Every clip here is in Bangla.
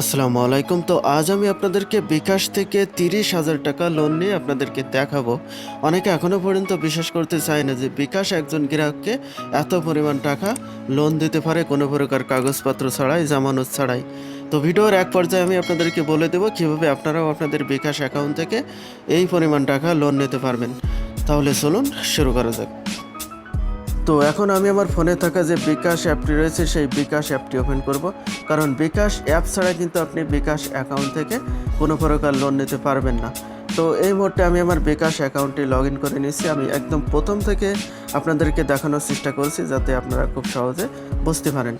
আসসালামু আলাইকুম। তো আজ আমি আপনাদেরকে বিকাশ থেকে তিরিশ হাজার টাকা লোন নিয়ে আপনাদেরকে দেখাবো। অনেকে এখনও পর্যন্ত বিশ্বাস করতে চায় না যে বিকাশ একজন গ্রাহককে এত পরিমাণ টাকা লোন দিতে পারে কোনো প্রকার কাগজপত্র ছাড়াই, জামানত ছাড়াই। তো ভিডিওর এক পর্যায়ে আমি আপনাদেরকে বলে দেবো কীভাবে আপনারাও আপনাদের বিকাশ অ্যাকাউন্ট থেকে এই পরিমাণ টাকা লোন নিতে পারবেন। তাহলে চলুন শুরু করা যাক। তো এখন আমি আমার ফোনে থাকা যে বিকাশ অ্যাপটি রয়েছে, সেই বিকাশ অ্যাপটি ওপেন করব। কারণ বিকাশ অ্যাপ ছাড়া কিন্তু আপনি বিকাশ অ্যাকাউন্ট থেকে কোনো প্রকার লোন নিতে পারবেন না। তো এই মুহূর্তে আমি আমার বিকাশ অ্যাকাউন্টটি লগ ইন করে নিয়েছি। আমি একদম প্রথম থেকে আপনাদেরকে দেখানোর চেষ্টা করছি যাতে আপনারা খুব সহজে বুঝতে পারেন।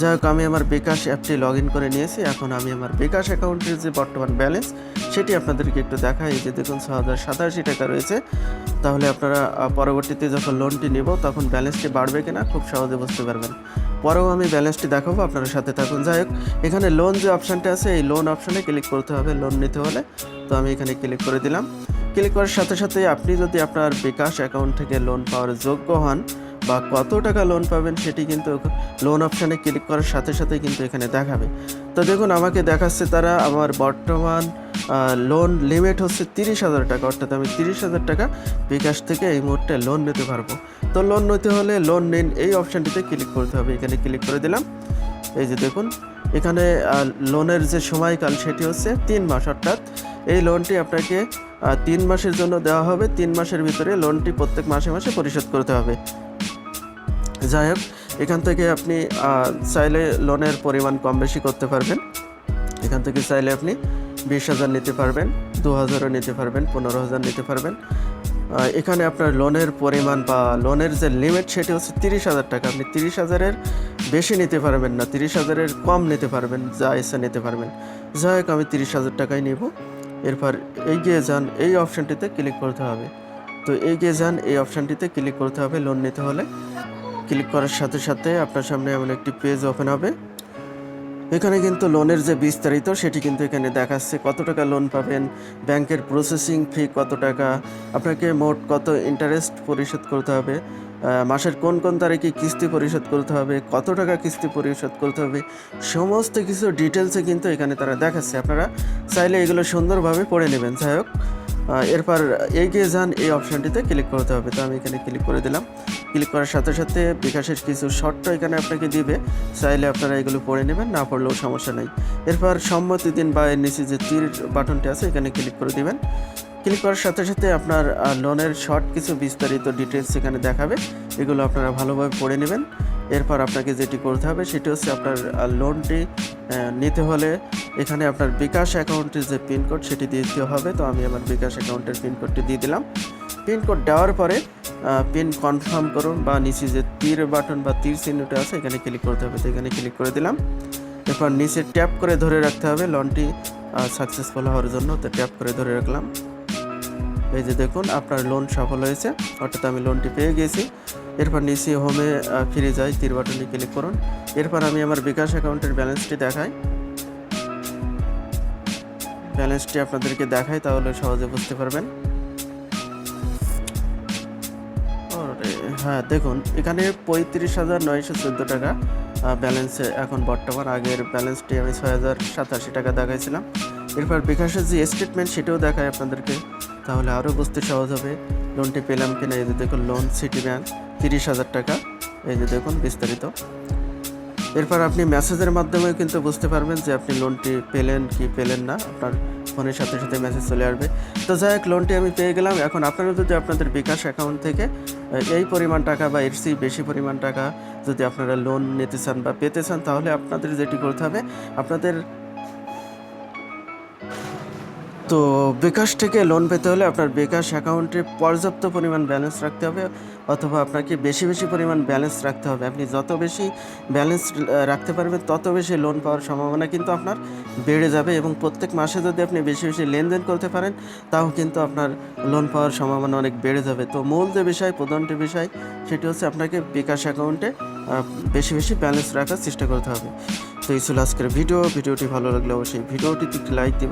যাই হোক, আমি আমার বিকাশ অ্যাপটি লগ ইন করে নিয়েছি। এখন আমি আমার বিকাশ অ্যাকাউন্টের যে বর্তমান ব্যালেন্স, সেটি আপনাদেরকে একটু দেখাই। যে দেখুন, ছ হাজার সাতাশি টাকা রয়েছে। তাহলে আপনারা পরবর্তীতে যখন লোনটি নেব, তখন ব্যালেন্সটি বাড়বে কিনা খুব সহজে বুঝতে পারবেন। পরেও আমি ব্যালেন্সটি দেখাবো, আপনারা সাথে থাকুন। যাই হোক, এখানে লোন যে অপশানটা আছে, এই লোন অপশানে ক্লিক করতে হবে। লোন নিতে হলে, তো আমি এখানে ক্লিক করে দিলাম। ক্লিক করার সাথে সাথে আপনি যদি আপনার বিকাশ অ্যাকাউন্ট থেকে লোন পাওয়ার যোগ্য হন বা কত টাকা লোন পাবেন সেটি কিন্তু লোন অপশানে ক্লিক করার সাথে সাথে কিন্তু এখানে দেখাবে। তো দেখুন, আমাকে দেখাচ্ছে তারা আমার বর্তমান লোন লিমিট হচ্ছে তিরিশ হাজার টাকা, অর্থাৎ আমি তিরিশ হাজার টাকা বিকাশ থেকে এই মুহূর্তে লোন নিতে পারব। তো লোন নিতে হলে লোন নিন, এই অপশানটিতে ক্লিক করতে হবে। এখানে ক্লিক করে দিলাম। এই যে দেখুন, এখানে লোনের যে সময়কাল সেটি হচ্ছে তিন মাস, অর্থাৎ এই লোনটি আপনাকে তিন মাসের জন্য দেওয়া হবে। তিন মাসের ভিতরে লোনটি প্রত্যেক মাসে মাসে পরিশোধ করতে হবে। যাই হোক, এখান থেকে আপনি চাইলে লোনের পরিমাণ কম বেশি করতে পারবেন। এখান থেকে চাইলে আপনি বিশ হাজার নিতে পারবেন, দু হাজারও নিতে পারবেন, পনেরো হাজার নিতে পারবেন। এখানে আপনার লোনের পরিমাণ বা লোনের যে লিমিট সেটি হচ্ছে তিরিশ হাজার টাকা। আপনি তিরিশ হাজারের বেশি নিতে পারবেন না, তিরিশ হাজারের কম নিতে পারবেন, যা ইচ্ছা নিতে পারবেন। যাই হোক, আমি তিরিশ হাজার টাকাই নেব। এরপর এগিয়ে যান এই অপশানটিতে ক্লিক করতে হবে। তো এগিয়ে যান এই অপশানটিতে ক্লিক করতে হবে লোন নিতে হলে। ক্লিক করার সাথে সাথে আপনার সামনে এমন একটি পেজ ওপেন হবে। এখানে কিন্তু লোনের যে বিস্তারিত, সেটি কিন্তু এখানে দেখাচ্ছে। কত টাকা লোন পাবেন ব্যাংকের প্রসেসিং ফি কত টাকা, আপনাকে মোট কত ইন্টারেস্ট পরিশোধ করতে হবে। মাসের কোন কোন তারিখে কিস্তি পরিশোধ করতে হবে, কত টাকা কিস্তি পরিশোধ করতে হবে, সমস্ত কিছু ডিটেলসে কিন্তু এখানে তারা দেখাচ্ছে। আপনারা চাইলে এগুলো সুন্দরভাবে পড়ে নেবেন। যাই হোক এরপর এগিয়ে যান এই অপশানটিতে ক্লিক করতে হবে। তো আমি এখানে ক্লিক করে দিলাম। ক্লিক করার সাথে সাথে বিকাশের কিছু শর্ত এখানে আপনাকে দিবে। চাইলে আপনারা এগুলো পড়ে নেবেন, না পড়লেও সমস্যা নেই। এরপর সম্মতি দিন বা এর নিচে যে তীর বাটনটি আছে, এখানে ক্লিক করে দিবেন। ক্লিক করার সাথে সাথে আপনার লোনের শর্ট কিছু বিস্তারিত ডিটেলস এখানে দেখাবে। এগুলো আপনারা ভালোভাবে পড়ে নেবেন। এরপর আপনাকে যেটি করতে হবে, সেটি হচ্ছে আপনার লোনটি নিতে হলে এখানে আপনার বিকাশ অ্যাকাউন্টের যে পিনকোড সেটি দিতে হবে। তো আমি আমার বিকাশ অ্যাকাউন্টের পিনকোডটি দিয়ে দিলাম। পিনকোড দেওয়ার পরে পিন কনফার্ম করুন বা নিচে যে তীর বাটন বা তীর চিহ্নটা আছে, এখানে ক্লিক করতে হবে। তো এখানে ক্লিক করে দিলাম। এরপর নিচে ট্যাপ করে ধরে রাখতে হবে। লোনটি সাকসেসফুল হওয়ার জন্য, তো ট্যাপ করে ধরে রাখলাম। এই যে দেখুন, আপনার লোন সফল হয়েছে। অর্থাৎ আমি লোনটি পেয়ে গেছি। এরপর নিচে হোমে ফিরে যাই, তীর বাটনে ক্লিক করুন। এরপর আমি আমার বিকাশ অ্যাকাউন্টের ব্যালেন্সটি দেখাই। ব্যালেন্সটি আপনাদেরকে দেখাই, তাহলে সহজে বুঝতে পারবেন। হ্যাঁ দেখুন, এখানে পঁয়ত্রিশ হাজার নয়শো চোদ্দ টাকা ব্যালেন্সে এখন বর্তমান। আগের ব্যালেন্সটি আমি ছয় হাজার সাতাশি টাকা দেখাইছিলাম। এরপর বিকাশের যে স্টেটমেন্ট সেটাও দেখায় আপনাদেরকে। তাহলে আরও বুঝতে সহজ হবে। লোনটি পেলাম কিনা, এই যে দেখুন লোন সিটি ব্যাংক তিরিশ হাজার টাকা। এই যে দেখুন, বিস্তারিত। এরপর আপনি মেসেজের মাধ্যমেও কিন্তু বুঝতে পারবেন যে আপনি লোনটি পেলেন কি পেলেন না। আপনার ফোনের সাথে সাথে মেসেজ চলে আসবে। তো যাই হোক লোনটি আমি পেয়ে গেলাম। এখন আপনারা যদি আপনাদের বিকাশ অ্যাকাউন্ট থেকে এই পরিমাণ টাকা বা এর চেয়ে বেশি পরিমাণ টাকা যদি আপনারা লোন নিতে চান বা পেতে চান, তাহলে আপনাদের যেটি করতে হবে, আপনাদের তো বিকাশ থেকে লোন পেতে হলে আপনার বিকাশ অ্যাকাউন্টে পর্যাপ্ত পরিমাণ ব্যালেন্স রাখতে হবে, অথবা আপনাকে বেশি বেশি পরিমাণ ব্যালেন্স রাখতে হবে। আপনি যত বেশি ব্যালেন্স রাখতে পারবেন, তত বেশি লোন পাওয়ার সম্ভাবনা কিন্তু আপনার বেড়ে যাবে এবং প্রত্যেক মাসে যদি আপনি বেশি বেশি লেনদেন করতে পারেন, তাও কিন্তু আপনার লোন পাওয়ার সম্ভাবনা অনেক বেড়ে যাবে। তো মূল যে বিষয়, প্রধান যে বিষয়, সেটি হচ্ছে আপনাকে বিকাশ অ্যাকাউন্টে বেশি বেশি ব্যালেন্স রাখার চেষ্টা করতে হবে। তো এই ছিল আজকের ভিডিও, ভিডিওটি ভালো লাগলে অবশ্যই ভিডিওটিতে লাইক দেবেন।